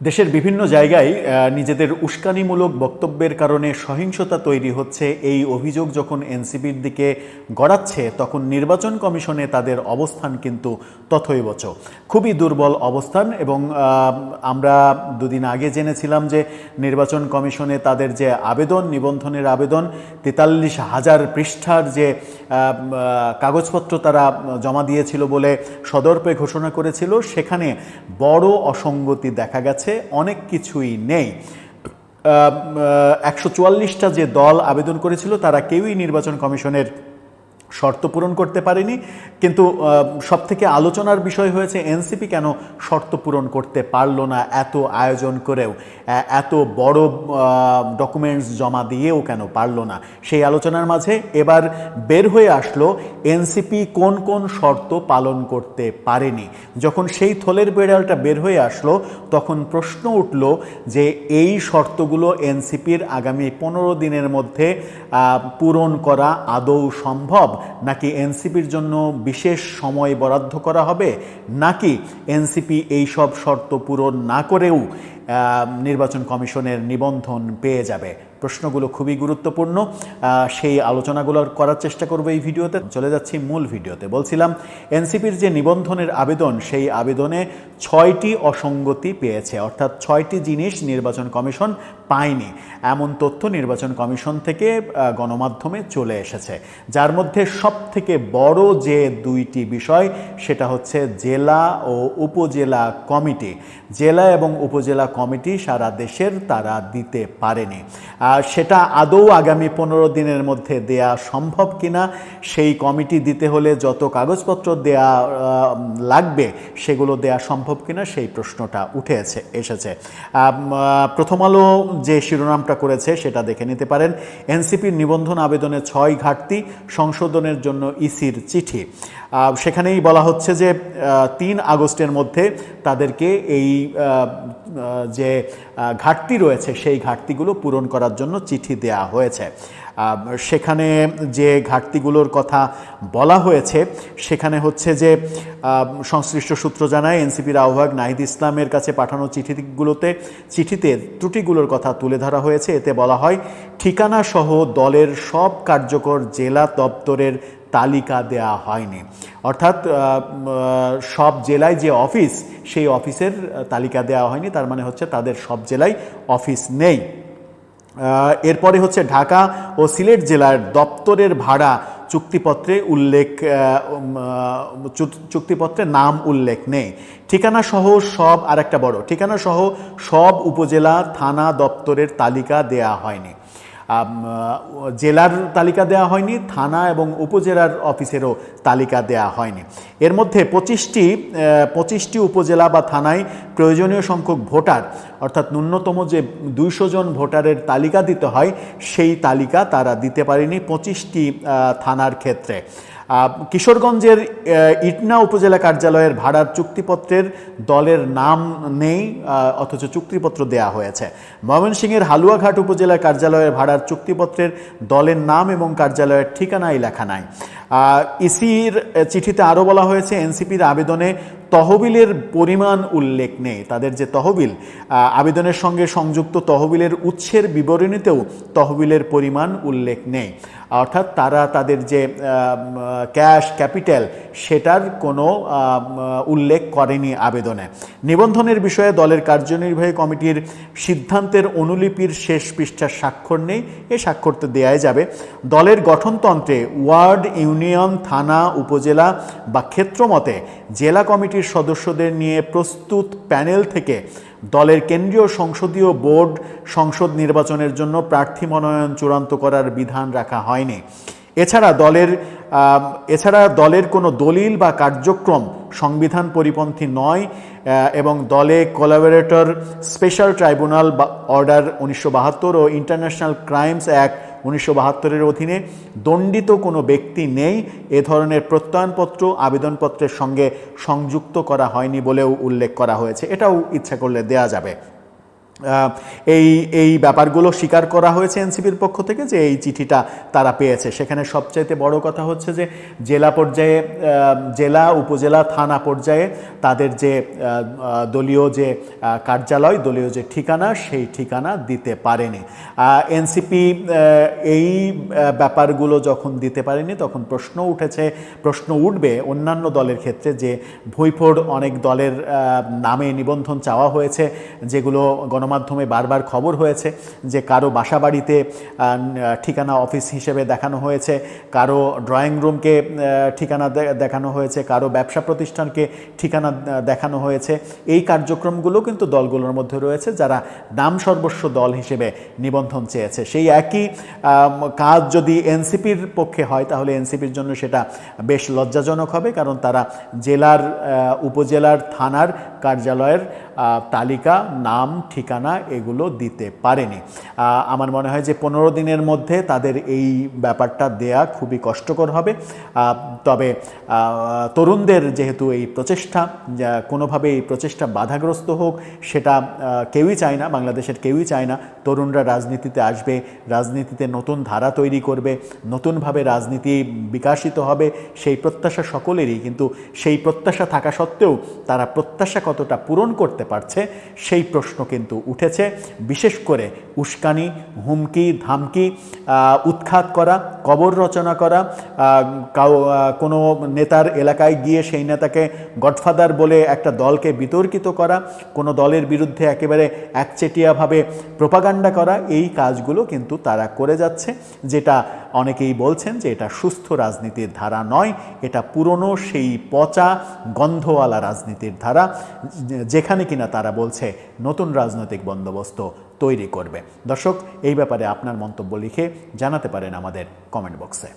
দেশের বিভিন্ন জায়গায় নিজেদের উস্কানিমূলক বক্তব্যের কারণে সহিংসতা তৈরি হচ্ছে। এই অভিযোগ যখন এনসিপির দিকে গড়াচ্ছে, তখন নির্বাচন কমিশনে তাদের অবস্থান কিন্তু তথৈবচ। খুবই দুর্বল অবস্থান এবং আমরা দুদিন আগে জেনেছিলাম যে নির্বাচন কমিশনে তাদের যে আবেদন, নিবন্ধনের আবেদন, তেতাল্লিশ হাজার পৃষ্ঠার যে কাগজপত্র তারা জমা দিয়েছিল বলে সদর্পে ঘোষণা করেছিল। সেখানে বড় অসঙ্গতি দেখা গেছে, অনেক কিছুই নেই। একশো চুয়াল্লিশটা যে দল আবেদন করেছিল, তারা কেউই নির্বাচন কমিশনের শর্ত পূরণ করতে পারেনি, কিন্তু সব থেকে আলোচনার বিষয় হয়েছে এনসিপি কেন শর্ত পূরণ করতে পারল না এত আয়োজন করেও এত বড় ডকুমেন্টস জমা দিয়েও কেন পারল না? সেই আলোচনার মাঝে এবার বের হয়ে আসলো এনসিপি কোন কোন শর্ত পালন করতে পারেনি। যখন সেই থলের বেড়ালটা বের হয়ে আসলো, তখন প্রশ্ন উঠল যে এই শর্তগুলো এনসিপির আগামী পনেরো দিনের মধ্যে পূরণ করা আদৌ সম্ভব? নাকি এনসিপির জন্য বিশেষ সময় বরাদ্দ করা হবে? নাকি এনসিপি এই সব শর্ত পূরণ না করেও নির্বাচন কমিশনের নিবন্ধন পেয়ে যাবে? প্রশ্নগুলো খুবই গুরুত্বপূর্ণ সেই আলোচনাগুলো করার চেষ্টা করব এই ভিডিওতে। চলে যাচ্ছি মূল ভিডিওতে। বলছিলাম, এনসিপির যে নিবন্ধনের আবেদন, সেই আবেদনে ছয়টি অসঙ্গতি পেয়েছে, অর্থাৎ ছয়টি জিনিস নির্বাচন কমিশন পায়নি। এমন তথ্য নির্বাচন কমিশন থেকে গণমাধ্যমে চলে এসেছে। যার মধ্যে সব থেকে বড় যে দুইটি বিষয়, সেটা হচ্ছে জেলা ও উপজেলা কমিটি। জেলা এবং উপজেলা কমিটি সারা দেশের তারা দিতে পারেনি। সেটা আদৌ আগামী পনেরো দিনের মধ্যে দেয়া সম্ভব কিনা, সেই কমিটি দিতে হলে যত কাগজপত্র দেয়া লাগবে সেগুলো দেয়া সম্ভব কিনা, সেই প্রশ্নটা উঠে এসে, এসেছে। প্রথম আলো যে শিরোনামটা করেছে সেটা দেখে নিতে পারেন। এনসিপির নিবন্ধন আবেদনে ছয় ঘাটতি, সংশোধনের জন্য ইসির চিঠি। সেখানেই বলা হচ্ছে যে তিন আগস্টের মধ্যে তাদেরকে এই যে ঘাটতি রয়েছে, সেই ঘাটতিগুলো পূরণ করার জন্য চিঠি দেয়া হয়েছে। সেখানে যে ঘাটতিগুলোর কথা বলা হয়েছে, সেখানে হচ্ছে যে সংশ্লিষ্ট সূত্র জানায়, এনসিপির আহ্বায়ক নাহিদ ইসলামের কাছে পাঠানো চিঠিগুলোতে, চিঠিতে ত্রুটিগুলোর কথা তুলে ধরা হয়েছে। এতে বলা হয় ঠিকানা সহ দলের সব কার্যকর জেলা দপ্তরের তালিকা দেয়া হয়নি। অর্থাৎ সব জেলায় যে অফিস, সেই অফিসের তালিকা দেওয়া হয়নি, তার মানে হচ্ছে তাদের সব জেলায় অফিস নেই। এরপরে হচ্ছে ঢাকা ও সিলেট জেলার দপ্তরের ভাড়া চুক্তিপত্রে উল্লেখ চুক্তিপত্রে নাম উল্লেখ নেই। ঠিকানা সহ সব আর একটা বড়, ঠিকানা সহ সব উপজেলা, থানা দপ্তরের তালিকা দেয়া হয়নি। জেলার তালিকা দেওয়া হয়নি, থানা এবং উপজেলার অফিসেরও তালিকা দেওয়া হয়নি। এর মধ্যে পঁচিশটি পঁচিশটি উপজেলা বা থানায় প্রয়োজনীয় সংখ্যক ভোটার, অর্থাৎ ন্যূনতম যে দুইশো জন ভোটারের তালিকা দিতে হয়, সেই তালিকা তারা দিতে পারেনি পঁচিশটি থানার ক্ষেত্রে। কিশোরগঞ্জের ইটনা উপজেলা কার্যালয়ের ভাড়ার চুক্তিপত্রের দলের নাম নেই অথচ চুক্তিপত্র দেয়া হয়েছে। ময়মনসিংহের হালুয়াঘাট উপজেলা কার্যালয়ের ভাড়ার চুক্তিপত্রের দলের নাম এবং কার্যালয়ের ঠিকানাই লেখা নাই। ইসির চিঠিতে আরও বলা হয়েছে, এনসিপির আবেদনে তহবিলের পরিমাণ উল্লেখ নেই। তাদের যে তহবিল আবেদনের সঙ্গে সংযুক্ত তহবিলের উৎসের বিবরণীতেও তহবিলের পরিমাণ উল্লেখ নেই। অর্থাৎ তারা তাদের যে ক্যাশ ক্যাপিটাল সেটার কোনো উল্লেখ করেনি আবেদনে। নিবন্ধনের বিষয়ে দলের কার্যনির্বাহী কমিটির সিদ্ধান্তের অনুলিপির শেষ পৃষ্ঠার স্বাক্ষর নেই। এ স্বাক্ষর তো দেওয়াই যাবে। দলের গঠনতন্ত্রে ওয়ার্ড, ইউনিয়ন, থানা, উপজেলা বা ক্ষেত্রমতে জেলা কমিটির সদস্যদের নিয়ে প্রস্তুত প্যানেল থেকে দলের কেন্দ্রীয় সংসদীয় বোর্ড সংসদ নির্বাচনের জন্য প্রার্থী মনোনয়ন চূড়ান্ত করার বিধান রাখা হয়নি। এছাড়া দলের এছাড়া দলের কোনো দলিল বা কার্যক্রম সংবিধান পরিপন্থী নয় এবং দলে কোলাবরেটর স্পেশাল ট্রাইব্যুনাল বা অর্ডার উনিশশো বাহাত্তর ও ইন্টারন্যাশনাল ক্রাইমস অ্যাক্ট উনিশশো বাহাত্তরের অধীনে দণ্ডিত কোনো ব্যক্তি নেই, এ ধরনের প্রত্যয়নপত্র, আবেদনপত্রের সঙ্গে সংযুক্ত করা হয়নি বলেও উল্লেখ করা হয়েছে। এটাও ইচ্ছা করলে দেয়া যাবে। এই এই ব্যাপারগুলো স্বীকার করা হয়েছে এনসিপির পক্ষ থেকে যে এই চিঠিটা তারা পেয়েছে। সেখানে সবচাইতে বড় কথা হচ্ছে যে জেলা পর্যায়ে জেলা, উপজেলা, থানা পর্যায়ে তাদের যে দলীয় যে কার্যালয়, দলীয় যে ঠিকানা, সেই ঠিকানা দিতে পারেনি। এনসিপি এই ব্যাপারগুলো যখন দিতে পারেনি, তখন প্রশ্ন উঠেছে, প্রশ্ন উঠবে অন্যান্য দলের ক্ষেত্রে যে ভুইফোড় অনেক দলের নামে নিবন্ধন চাওয়া হয়েছে, যেগুলো গণমাধ্যমে বারবার খবর হয়েছে যে কারও বাসা বাড়িতে ঠিকানা অফিস হিসেবে দেখানো হয়েছে, কারও ড্রয়িং রুমকে ঠিকানা দেখানো হয়েছে, কারও ব্যবসা প্রতিষ্ঠানকে ঠিকানা দেখানো হয়েছে। এই কার্যক্রমগুলো কিন্তু দলগুলোর মধ্যে রয়েছে যারা নাম সর্বস্ব দল হিসেবে নিবন্ধন চেয়েছে। সেই একই কাজ যদি এনসিপির পক্ষে হয়, তাহলে এনসিপির জন্য সেটা বেশ লজ্জাজনক হবে, কারণ তারা জেলার উপজেলার থানার কার্যালয়ের তালিকা, নাম, ঠিকানা এগুলো দিতে পারেনি। আমার মনে হয় যে পনেরো দিনের মধ্যে তাদের এই ব্যাপারটা দেয়া খুবই কষ্টকর হবে। তবে তরুণদের যেহেতু এই প্রচেষ্টা কোনোভাবে এই প্রচেষ্টা বাধাগ্রস্ত হোক, সেটা কেউই চায় না, বাংলাদেশের কেউই চায় না। তরুণরা রাজনীতিতে আসবে, রাজনীতিতে নতুন ধারা তৈরি করবে, নতুনভাবে রাজনীতি বিকাশিত হবে, সেই প্রত্যাশা সকলেরই। কিন্তু সেই প্রত্যাশা থাকা সত্ত্বেও তারা প্রত্যাশা কতটা পূরণ করতে পারছে, সেই প্রশ্ন কিন্তু উঠেছে বিশেষ করে উস্কানি, হুমকি, ধামকি উৎখাত করা, কবর রচনা করা কোনো নেতার এলাকায় গিয়ে সেই নেতাকে গডফাদার বলে একটা দলকে বিতর্কিত করা, কোনো দলের বিরুদ্ধে একেবারে একচেটিয়াভাবে প্রপাগান্ডা করা, এই কাজগুলো কিন্তু তারা করে যাচ্ছে। যেটা অনেকেই বলছেন যে এটা সুস্থ রাজনীতির ধারা নয়, এটা পুরনো সেই পচা, গন্ধওয়ালা রাজনীতির ধারা, যেখানে কিনা তারা বলছে নতুন রাজনৈতিক বন্দোবস্ত তৈরি করবে। দর্শক এই ব্যাপারে আপনার মন্তব্য লিখে জানাতে পারেন আমাদের কমেন্ট বক্সে